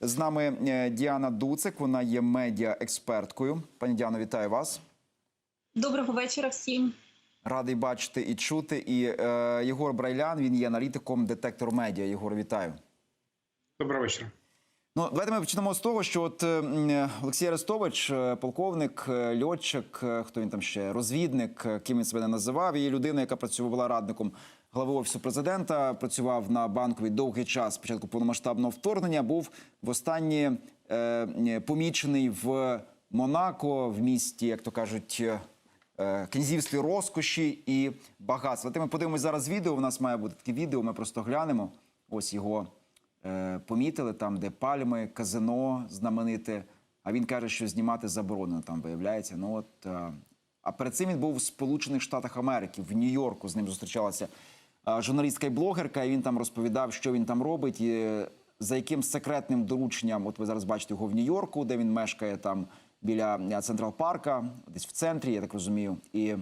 З нами е, Діана Дуцик, вона є медіа-експерткою. Пані Діано, вітаю вас. Доброго вечора всім. Радий бачити і чути. І е, Єгор Брайлян, він є аналітиком детектор медіа. Єгор, вітаю. Доброго вечора. Ну, давайте ми почнемо з того, що от е, Олексій Арестович, е, полковник, е, льотчик, е, хто він там ще розвідник, ким він себе не називав, і людина, яка працювала радником глави офісу президента, працював на банковій довгий час спочатку повномасштабного вторгнення, був востаннє е, помічений в Монако, в місті, як то кажуть. е, Князівстві розкоші і багатства. Давайте ми подивимось зараз відео. У нас має бути таке відео. Ми просто глянемо. Ось його помітили там, де пальми, казино знамените. А він каже, що знімати заборонено там виявляється. Ну от е, а перед цим він був в Сполучених Штатах Америки, в Нью-Йорку. З ним зустрічалася е, журналістка і блогерка. І він там розповідав, що він там робить, і е, за яким секретним дорученням. От ви зараз бачите його в Нью-Йорку, де він мешкає там біля Централ Парка, десь в центрі, я так розумію. І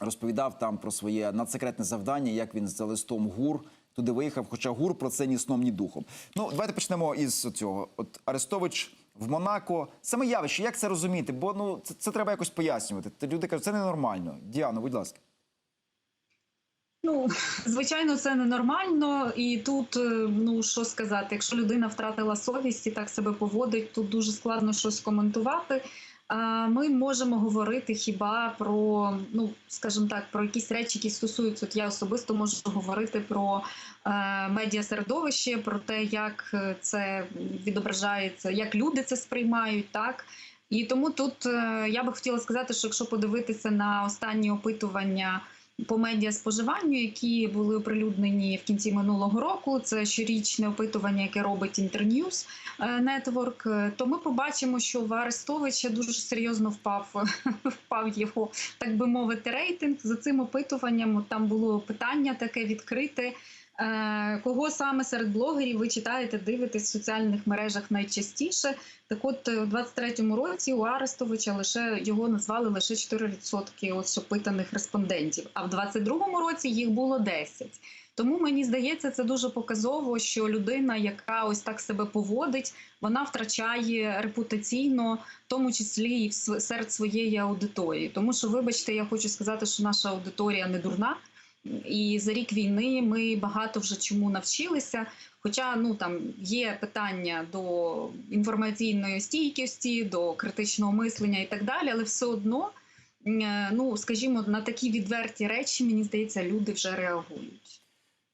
розповідав там про своє надсекретне завдання, як він за листом ГУР туди виїхав. Хоча ГУР про це ні сном, ні духом. Ну, давайте почнемо із цього. От Арестович в Монако. Саме явище, як це розуміти? Бо ну це, це треба якось пояснювати. Люди кажуть, це ненормально. Діано, будь ласка. Ну, звичайно, це ненормально, і тут, е, ну що сказати, якщо людина втратила совість і так себе поводить, тут дуже складно щось коментувати. Ми можемо говорити хіба про, ну скажімо так, про якісь речі, які стосуються. От я особисто можу говорити про е, медіасередовище, про те, як е, це відображається, як люди це сприймають, так. І тому тут е, я би хотіла сказати, що якщо подивитися на останні опитування по медіаспоживанню, які були оприлюднені в кінці минулого року. Це щорічне опитування, яке робить Internews Network, е, То ми побачимо, що в Арестовича дуже серйозно впав впав його, так би мовити, рейтинг. За цим опитуванням там було питання таке відкрите. Е, Кого саме серед блогерів ви читаєте, дивитесь в соціальних мережах найчастіше? Так, от е, у 23-му році у Арестовича лише його назвали лише 4% ось опитаних респондентів. А в 22-му році їх було 10%. Тому мені здається, це дуже показово, що людина, яка ось так себе поводить, вона втрачає репутаційно, в тому числі і серед своєї аудиторії. Тому що, вибачте, я хочу сказати, що наша аудиторія не дурна. І за рік війни ми багато вже чому навчилися. Хоча ну там є питання до інформаційної стійкості, до критичного мислення і так далі, але все одно, е, ну скажімо, на такі відверті речі, мені здається, люди вже реагують.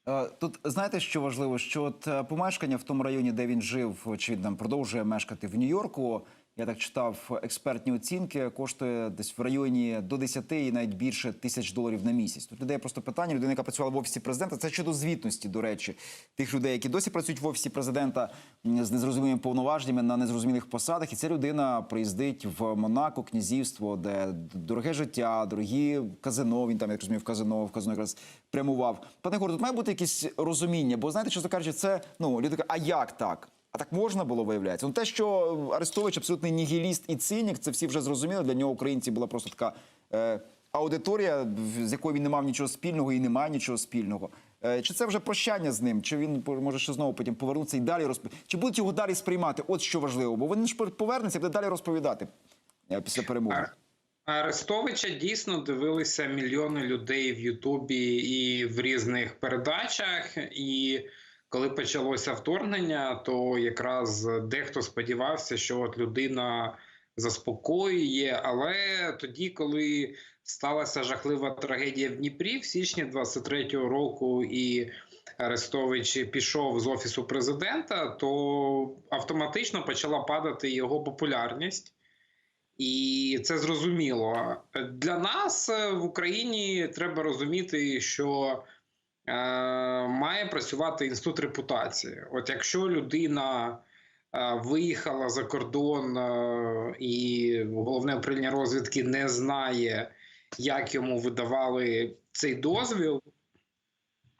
Е, Тут знаєте, що важливо, що от е, помешкання в тому районі, де він жив, там продовжує мешкати в Нью-Йорку. Я так читав експертні оцінки, коштує десь в районі до 10 і навіть більше тисяч доларів на місяць. Тут людей просто питання. Людина, яка працювала в офісі президента, це щодо звітності, до речі, тих людей, які досі працюють в офісі президента з незрозумілими повноваженнями на незрозумілих посадах. І ця людина приїздить в Монако, князівство, де дороге життя, дорогі казино. Він там, як розумію, в казино, в казино якраз прямував. Пане Горе, тут має бути якесь розуміння, бо знаєте, що кажучи, це ну люди а як так? А так можна було виявляється. Ну те, що Арестович абсолютний нігіліст і цинік, це всі вже зрозуміли. Для нього українці була просто така е, аудиторія, з якою він не мав нічого спільного і не має нічого спільного. Е, чи це вже прощання з ним? Чи він може ще знову потім повернутися і далі розп... Чи будуть його далі сприймати? От що важливо, бо він ж повернеться і буде далі розповідати е, після перемоги. Арестовича дійсно дивилися мільйони людей в Ютубі і в різних передачах. І коли почалося вторгнення, то якраз дехто сподівався, що от людина заспокоює. Але тоді, коли сталася жахлива трагедія в Дніпрі в січні 23-го року, і Арестович пішов з офісу президента, то автоматично почала падати його популярність. І це зрозуміло. Для нас в Україні треба розуміти, що має працювати інститут репутації. От якщо людина е, виїхала за кордон е, і головне управління розвідки не знає, як йому видавали цей дозвіл,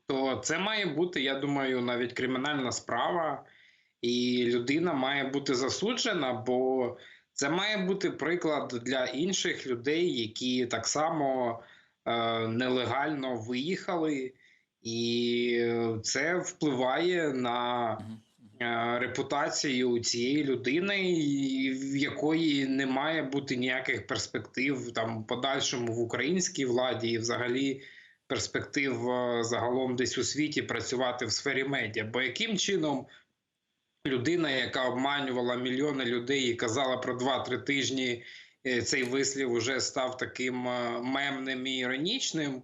то це має бути, я думаю, навіть кримінальна справа, і людина має бути засуджена, бо це має бути приклад для інших людей, які так само е, нелегально виїхали, і це впливає на е, репутацію цієї людини, в якої не має бути ніяких перспектив там подальшому в українській владі і взагалі перспектив е, загалом десь у світі працювати в сфері медіа. Бо яким чином людина, яка обманювала мільйони людей і казала про 2-3 тижні, е, цей вислів уже став таким е, мемним і іронічним,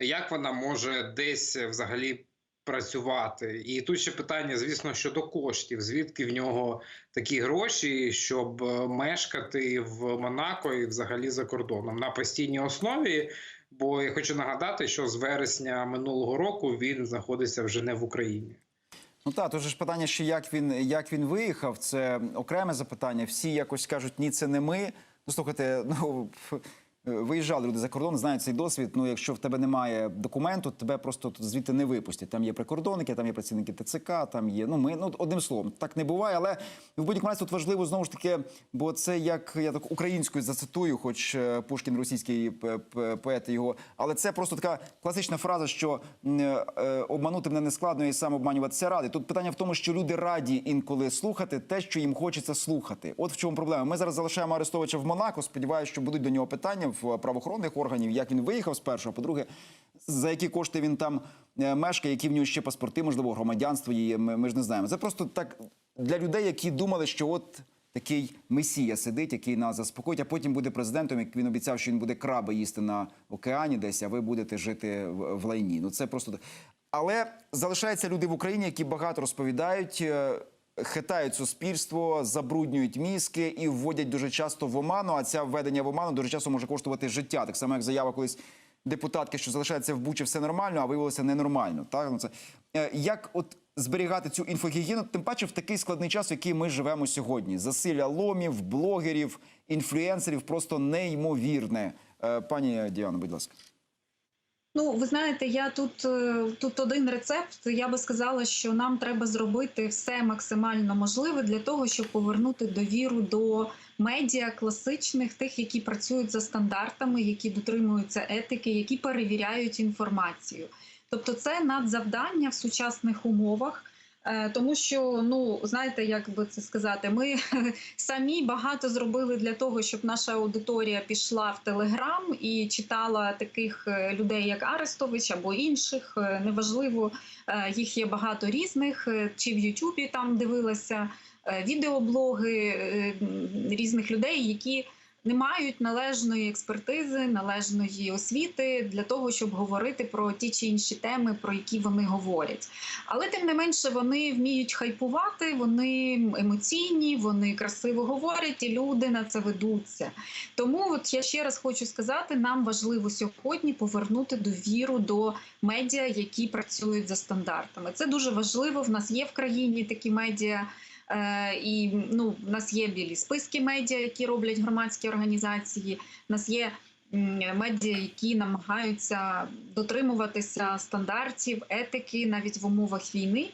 як вона може десь е, взагалі працювати? І тут ще питання, звісно, щодо коштів, звідки в нього такі гроші, щоб е, мешкати в Монако і взагалі за кордоном на постійній основі. Бо я хочу нагадати, що з вересня минулого року він знаходиться вже не в Україні. Ну так, же ж питання, що як він, як він виїхав, це окреме запитання. Всі якось кажуть, ні, це не ми. Ну, слухайте, ну виїжджали люди за кордон, знають цей досвід. Ну, якщо в тебе немає документу, тебе просто звідти не випустять. Там є прикордонники, там є працівники ТЦК, там є. Ну, ми ну одним словом, так не буває. Але в будь-якому разі тут важливо знову ж таки, бо це як я так українською зацитую, хоч е, Пушкін російський п- поет його. Але це просто така класична фраза, що е, е, обманути мене не складно і сам обманюватися ради. Тут питання в тому, що люди раді інколи слухати те, що їм хочеться слухати. От в чому проблема. Ми зараз залишаємо Арестовича в Монако. Сподіваюся, що будуть до нього питання правоохоронних органів, як він виїхав спершу. А по-друге, за які кошти він там е, мешкає, які в нього ще паспорти, можливо, громадянство є. Ми, ми ж не знаємо. Це просто так для людей, які думали, що от. Такий месія сидить, який нас заспокоїть, а потім буде президентом. Як він обіцяв, що він буде краби їсти на океані, десь, а ви будете жити в, в лайні. Ну це просто але залишаються люди в Україні, які багато розповідають, е, хитають суспільство, забруднюють мізки і вводять дуже часто в оману. А ця введення в оману дуже часто може коштувати життя. Так само, як заява колись депутатки, що залишається в Бучі все нормально, а виявилося ненормально. Так ну це Е, як от зберігати цю інфогігієну, тим паче в такий складний час, в який ми живемо сьогодні. Засилля ломів, блогерів, інфлюенсерів просто неймовірне. Е, Пані Діано, будь ласка. Ну, ви знаєте, я тут, е, тут один рецепт. Я би сказала, що нам треба зробити все максимально можливе для того, щоб повернути довіру до медіа класичних, тих, які працюють за стандартами, які дотримуються етики, які перевіряють інформацію. Тобто, це надзавдання в сучасних умовах. Е, Тому що, ну знаєте, як би це сказати, ми самі багато зробили для того, щоб наша аудиторія пішла в Телеграм і читала таких е, людей, як Арестович або інших. е, Неважливо, їх є багато різних. Чи в Ютубі там дивилася відеоблоги різних людей, які не мають належної експертизи, належної освіти для того, щоб говорити про ті чи інші теми, про які вони говорять. Але тим не менше вони вміють хайпувати, вони емоційні, вони красиво говорять, і люди на це ведуться. Тому от я ще раз хочу сказати: нам важливо сьогодні повернути довіру до медіа, які працюють за стандартами. Це дуже важливо. В нас є в країні такі медіа. Е, І ну, в нас є білі списки медіа, які роблять громадські організації. В нас є медіа, які намагаються дотримуватися стандартів, етики навіть в умовах війни.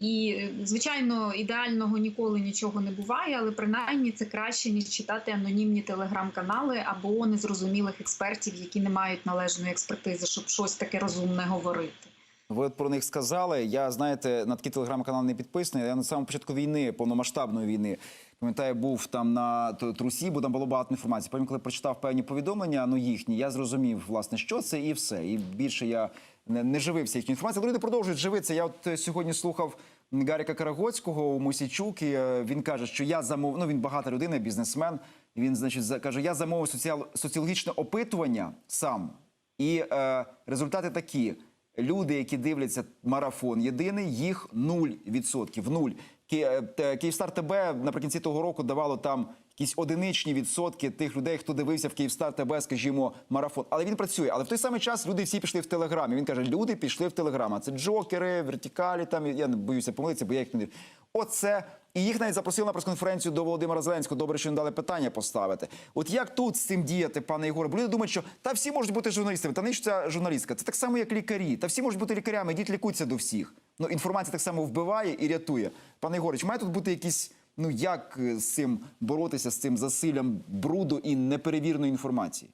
І е, звичайно, ідеального ніколи нічого не буває, але принаймні це краще ніж читати анонімні телеграм-канали або незрозумілих експертів, які не мають належної експертизи, щоб щось таке розумне говорити. Ви про них сказали. Я знаєте, на такий телеграм-канал не підписаний. Я на самому початку війни, повномасштабної війни, пам'ятаю, був там на трусі, бо там було багато інформації. Потім, коли прочитав певні повідомлення, ну їхні, я зрозумів, власне, що це, і все. І більше я не, не живився їхньою інформацією. Люди продовжують живитися. Я от е, сьогодні слухав Гаріка Карагоцького у Мусічук, і е, він каже, що я замов... ну він багата людина, бізнесмен. Він, значить, каже: я замовив соціал... соціологічне опитування сам. І е, результати такі: люди, які дивляться марафон єдиний, їх 0%. Нуль. Е, Київстар ТБ наприкінці того року давало там якісь одиничні відсотки тих людей, хто дивився в Київстар ТБ, скажімо, марафон. Але він працює. Але в той самий час люди всі пішли в Телеграмі. Він каже, люди пішли в Телеграм. А це джокери, вертикалі. Там я не боюся помилитися, бо я їх не Оце. І їх навіть запросили на прес-конференцію до Володимира Зеленського. Добре, що їм дали питання поставити. От як тут з цим діяти, пане Єгоре? Бо люди думають, що та всі можуть бути журналістами. Та навіщо ця журналістка? Це так само, як лікарі. Та всі можуть бути лікарями. Ідіть лікуйтеся до всіх. Ну інформація так само вбиває і рятує. Пане Єгоре, чи має тут бути якісь. Ну як е, з цим боротися з цим засиллям бруду і неперевірної інформації?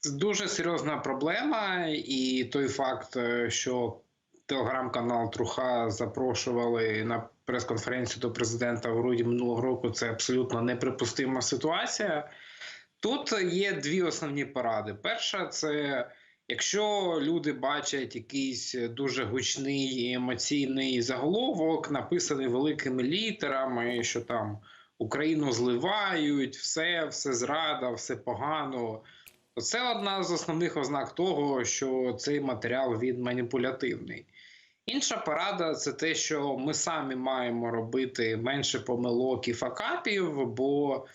Це дуже серйозна проблема, і той факт, е, що телеграм-канал Труха запрошували на прес-конференцію до президента в грудні минулого року. Це абсолютно неприпустима ситуація. Тут є дві основні поради. Перша це якщо люди бачать якийсь дуже гучний і емоційний заголовок, написаний великими літерами, що там Україну зливають, все, все зрада, все погано. Це одна з основних ознак того, що цей матеріал він маніпулятивний. Інша порада це те, що ми самі маємо робити менше помилок і факапів, бо,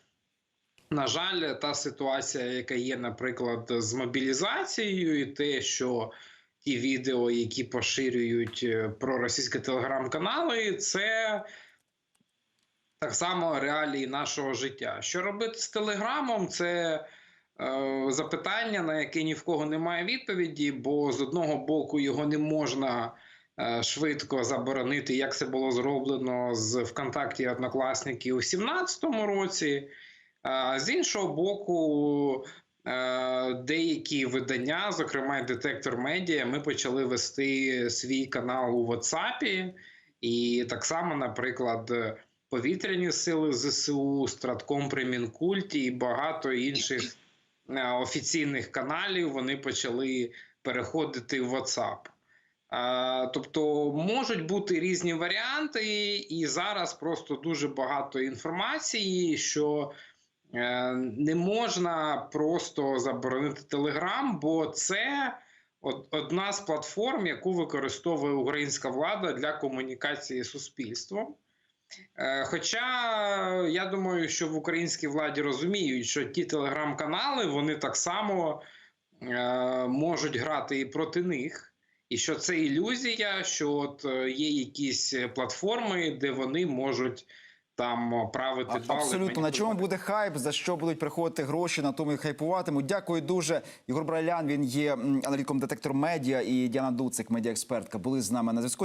на жаль, та ситуація, яка є, наприклад, з мобілізацією, і те, що ті відео, які поширюють е, проросійські телеграм-канали, це так само реалії нашого життя. Що робити з телеграмом? Це е, запитання, на яке ні в кого немає відповіді, бо з одного боку його не можна швидко заборонити, як це було зроблено з ВКонтакті однокласники у 2017 році. А з іншого боку, е, деякі видання, зокрема детектор медіа, ми почали вести свій канал у WhatsApp. І так само, наприклад, повітряні сили ЗСУ, Стратком при Мінкульті і багато інших е, офіційних каналів вони почали переходити в WhatsApp. Е, Тобто можуть бути різні варіанти, і зараз просто дуже багато інформації, що е, не можна просто заборонити Telegram, бо це одна з платформ, яку використовує українська влада для комунікації з суспільством. Е, Хоча я думаю, що в українській владі розуміють, що ті телеграм-канали вони так само можуть грати і проти них, і що це ілюзія, що от е, є якісь платформи, де вони можуть там правити А- бали. Абсолютно на чому буде хайп, за що будуть приходити гроші, на тому і хайпуватимуть. Дякую дуже. Ігор Бралян. Він є аналітиком детектор медіа і Діана Дуцик, медіаекспертка, були з нами на зв'язку.